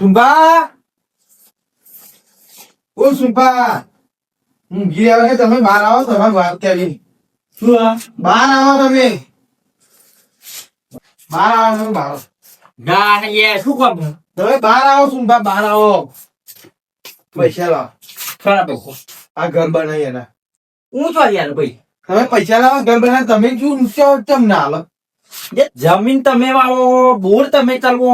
સુંભા ઓ સુંભા ઊંઘી આવે તમે બહાર આવો તમારે વાત કરી શું? બહાર આવો તમે. બહાર આવો તમે બહાર ના એ શું કામ તમે બહાર આવો સુંભા બહાર આવો. પૈસા લાવો. ખરા પૈસા. આ ઘર બનાવી એના હું તો યાર ભાઈ? તમે પૈસા લાવો ઘર બનાવી તમે શું ઊંચો ચમ ના હાલો. જમીન તમે વાવો બોર તમે ચલવો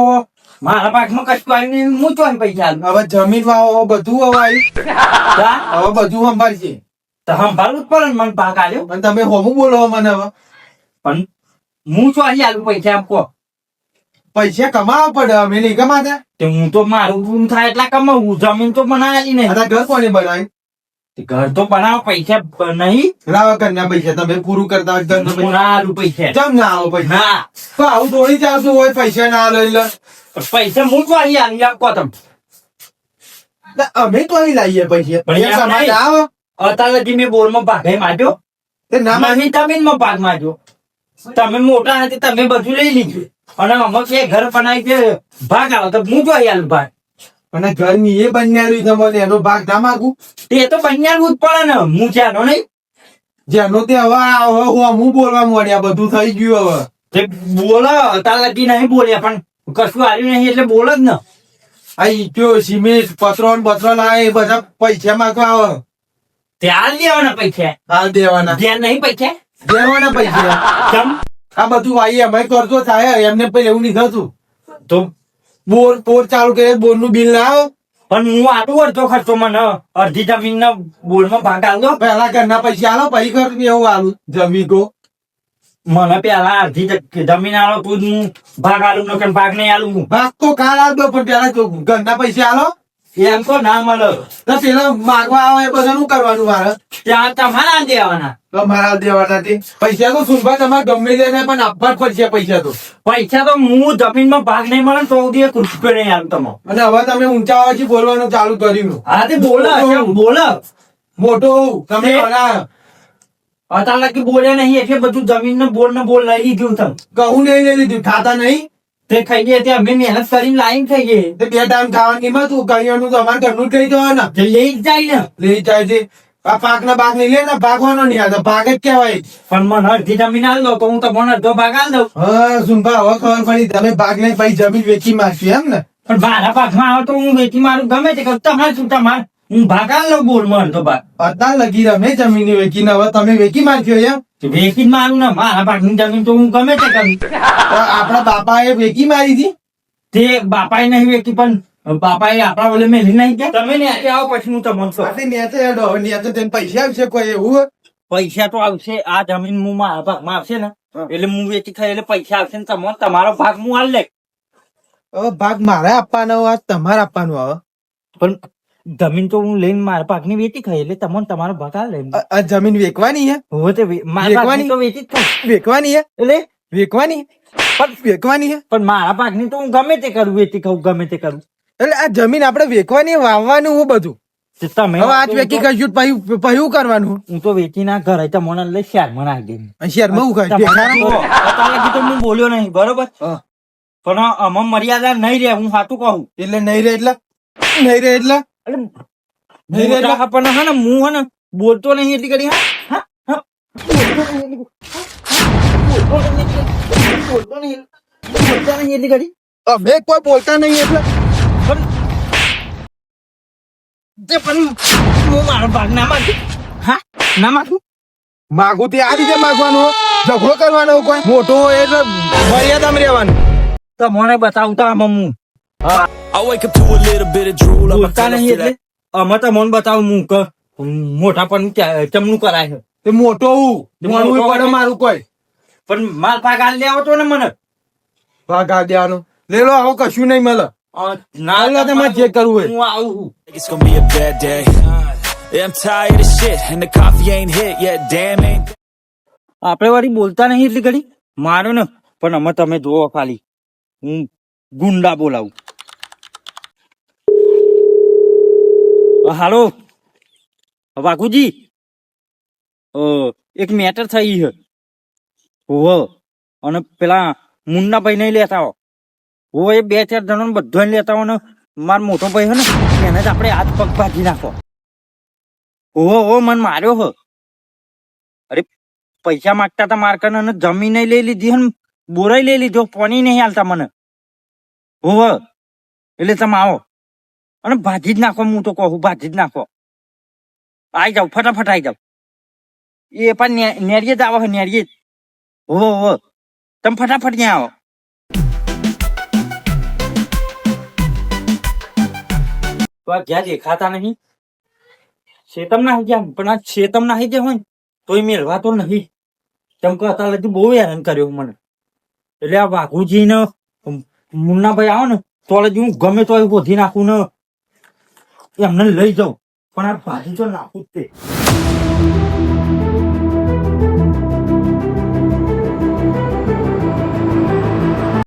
મારા પાકમાં કશું આવી નહીં હું તો પૈસા. હવે જમીન વાવો બધું હવે આવી. હવે બધું સંભાળશે તો સંભાળવું જ પડે મને પાક આવ્યો પણ તમે હોમું બોલો મને હવે. પણ હું અહીં આલું પૈસા કહો. પૈસા કમાવા પડે અમે નહીં કમાતા. તે હું તો મારું રૂમ થાય એટલા કમાવું જમીન તો બનાવેલી નહીં. આ ઘર કોને બનાવી? ઘર તો બનાવો પૈસા નહીં. લાવો ઘરના પૈસા તમે પૂરું કરતા પૈસા ના આલું પૈસા. ચમ ના આવો પૈસા? આવું થોડી ચાલતું હોય પૈસા ના લઈ લે પૈસા મૂકવા તમે. અમે તો અહીં લાવીએ પૈસા. પણ સમાજ નહીં. અત્યારે લગી મેં બોરમાં ભાગે માર્યો? ના માની નહીં ભાગ માર્યો. તમે મોટા તમે બધું લઈ લીધું. અને અમે કે ઘર બનાવી ભાગ આવે. તો હું આલું ભાગ. અને ઘરની એ બન્યારી તમને એનો ભાગ ના માગું. તે તો બન્યાનું જ પડે ને. હું નહીં. જેનો તે હવે હવે હું બોલવા મળ્યા બધું થઈ ગયું હવે. બોલો અત્યારે લગી નહીં બોલ્યા પણ. કશું આવ્યું નહીં એટલે બોલ જ ને. આ ઈટો સિમેન્ટ પથરો ને પત્રો લાવે એ બધા પૈસા માંગવા આવે. ત્યાં દેવાના પૈસા. હાલ દેવાના. ત્યાં નહીં પૈસા? દેવાના પૈસા. કેમ? આ બધું ભાઈ અમે કરતો થાય એમને પણ એવું નહીં થતું. તો બોર બોર ચાલુ કરે બોરનું બિલ ના આવે. પણ હું આટલું અડધો ખર્ચો મને. અડધી જમીન ના બોલમાં ભાગ આલો પેલા ઘરના પૈસા આલો પછી કર એવું આલું. જમીન કો મને પેલા અડધી જમીન આલો તું હું ભાગ આલુ નકર ભાગ નહીં આલું ભાગ તો કાલ આલ પણ પેલા તો ઘરના પૈસા આલો. એમ તો ના મળે. તો પેલા માગવા આવે એ બધાનું કરવાનું મારે? ત્યાં તમારા દેવાના તો મારા દેવાના તે. પૈસા તો સુનભા તમારે ગમે છે ને પણ આપવા જ પડશે પૈસા તો. પૈસા તો હું જમીનમાં ભાગ નહીં મળે ને તો સુધી કૃષ્ણ નહીં આમ તમે અને હવે તમે ઊંચા અવાજથી બોલવાનું ચાલુ કર્યું હા તે બોલો બોલો. મોટો તમે તે- કે બોલ્યા નહીં એટલે બધું જમીન ને બોલ ને બોલ લઈ લીધું તમ. ઘઉં નહીં લઈ લીધું ખાતા નહીં? તે ખાઈ ગયા તે અમે મહેનત કરીને લાઈન થઈ ગઈ. તે બે ટાઈમ ખાવાની માં તું કરિયાનું તો અમારે ઘરનું જ કહી દેવાના. તે લઈ જ જાય ને. લઈ જાય છે. આ પાક ના ભાગ નહીં લે ને ભાગવાનો નહીં આ તો ભાગ જ કહેવાય. પણ મને અડધી જમીન આલ દો તો હું તમને અડધો ભાગ આલ દઉં. હા સુંભા હવે ખબર પડી તમે ભાગ લઈ પછી જમીન વેચી મારશું એમ ને. પણ મારા ભાગમાં આવે તો હું વેચી મારું ગમે તે કરું. તમારે શું તમારે? હું ભાગ લો બોલમાં તો ભાગ અત્યાર લગી રમે જમીન વેચીને. હવે તમે વેચી માંગ્યો એમ. વેકી મારું ને મારા ભાગની જમીન તો હું ગમે તે કરું. તો આપણા બાપા એ વેચી મારી હતી? તે બાપાએ નહીં વેચી પણ બાપાએ આપણા ઓલે મેલી નહીં ગયા તમે ને આવો પછી હું તમને કહું. નેચે હેડો નેચે તેને પૈસા આવશે કોઈ એવું પૈસા તો આવશે આ જમીન હું મારા ભાગમાં આવશે ને. એટલે હું વેચી ખાઈ એટલે પૈસા આવશે ને તમને તમારો ભાગ હું આલ લે હવે ભાગ મારે આપવાનો આ તમારે આપવાનો હવે. પણ જમીન તો હું લઈને મારા પાકની વેચી ખાઈ એટલે તમને તમારો ભાગ લઈ આ- જમીન વેચવાની હે? હવે તે મારા ભાગની તો વેચી જ વેચવાની હે? એટલે? વેચવાની? પણ વેચવાની હે? પણ મારા પાકની તો હું ગમે તે કરું વેચી ખાઉં ગમે તે કરું. એટલે આ જમીન આપણે વેચવાની વાવવાનું હું બધું? તમે હવે આજ વેચી કહીશું પછી પછી કરવાનું? હું તો વેચી ના ઘરે તમને લઈ શહેરમાં નાખી દે હું હું બોલ્યો નહીં બરોબર? પણ આમાં મર્યાદા નહીં રે હું સાચું કહું. એટલે નહીં રે એટલે? નહીં રે એટલે? એટલે નહીં રે મોટા પણ હે ને હું હે ને બોલતો નહીં એટલી કરી હા? બોલતો નહીં એટલી- કરી અમે કોઈ બોલતા નહીં એટલે. તે પણ હું મારો ભાગ ના માંગુ. હા? ના માંગુ? માગું તે આ રીતે માગવાનું. ઝઘડો કરવાનો કોઈ. મોટો એટલે મર્યાદામાં રહેવાનું. તો મને બતાવતા આમાં હું. બોલતા નહીં એટલે? અમે તો મને બતાવું હું કે મોટા પણ ચમનું કરાય છે. તે મોટો હું. તે પડે મારું કોઈ. પણ માલ ભાગ આલ લેવો તો ને મને. ભાગ દેવાનો દેવાનું લે લો આવો કશું નહીં મળે. ના હાલ લો જે કરવું હોય. હું આવું. It's gonna be a bad day. I'm tired of shit, and the coffee ain't hit yet. Damn, it. આપણે વાળી બોલતા નહીં એટલી ઘડી? મારો ને પણ અમે તમે જોવો ખાલી. હું ગુંડા બોલાવું. હાલો. વાઘુજી? એક મેટર થઈ છે હોવ. અને પેલા મુન્ના ભાઈ નહીં લેતા હો. હોવ, એ બે ચાર જણા બધો લેતા હો ને માર મોટો ભાઈ હે ને, એને જ આપણે હાથ પગ ભાજી નાખો. હો હો મન માર્યો હો. અરે, પૈસા માગતા હતા મારકન અને જમીન લઈ લીધી હે ને બોરાઈ લઈ લીધો પોની નહીં હાલતા મને. ઓહો એટલે તમે આવો. અને ભાજી જ નાખો, હું તો કહું ભાજી જ નાખો. આવી જાવ ફટાફટ આવી જાવ એ પણ નેરીએ જ આવો નેરીએ જ. હો હો. તમે ફટાફટ ત્યાં આવો. તો આ જ્યાં દેખાતા નહીં. શેતમ ના ગયા પણ આ શેતમ ના ગયા હોય તોય મેળવા તો નહીં. તેમ કે અત્યારે લગી બહુ હેરાન કર્યો મને. એટલે આ વાઘુજી ને મુન્નાભાઈ આવો ને, તો હું ગમે તો વધી નાખું ને એમને લઈ જાઉં. પણ આ ભાજી તો નાખું જ તે.